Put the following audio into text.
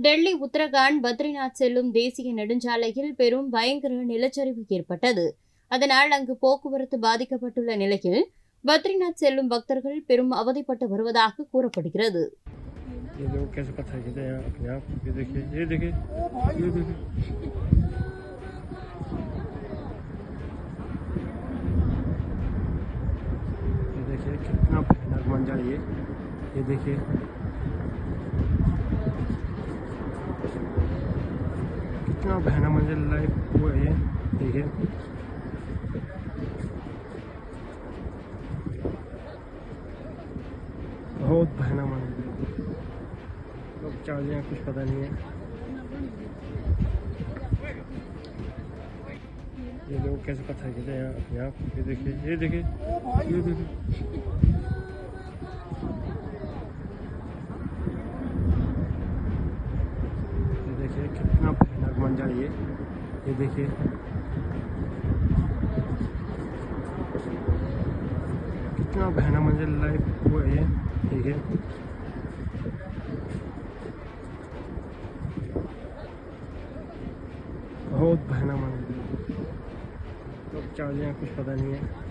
டெல்லி உத்தரகாண்ட் பத்ரிநாத் செல்லும் தேசிய நெடுஞ்சாலையில் பெரும் பயங்கர நிலச்சரிவு ஏற்பட்டது அதனால் அங்கு போக்குவரத்து பாதிக்கப்பட்டுள்ள நிலையில் பத்ரிநாத் செல்லும் பக்தர்கள் பெரும் அவதிப்பட்டு வருவதாக கூறப்படுகிறது ये लोग कैसे पत्थर गिरते हैं अपने आप ये देखिए ये देखिए ये देखिए ये देखिए कितना भयानक मंजर ये ये देखिए भयानक मंजर लाइव हुआ है ये देखिए बहुत भयानक मंजर लोग चार्ज हैं, कुछ पता नहीं है। ये लोग कैसे गिरते हैं आप? ये देखिए ये देखिए। ये देखिए देखिए कितना मंजर ये ये देखिए। कितना भयानक मंजर लाइव हुआ है ये, देखिए। बहुत भयानक मंजिल लोग चार्ज हैं कुछ पता नहीं है।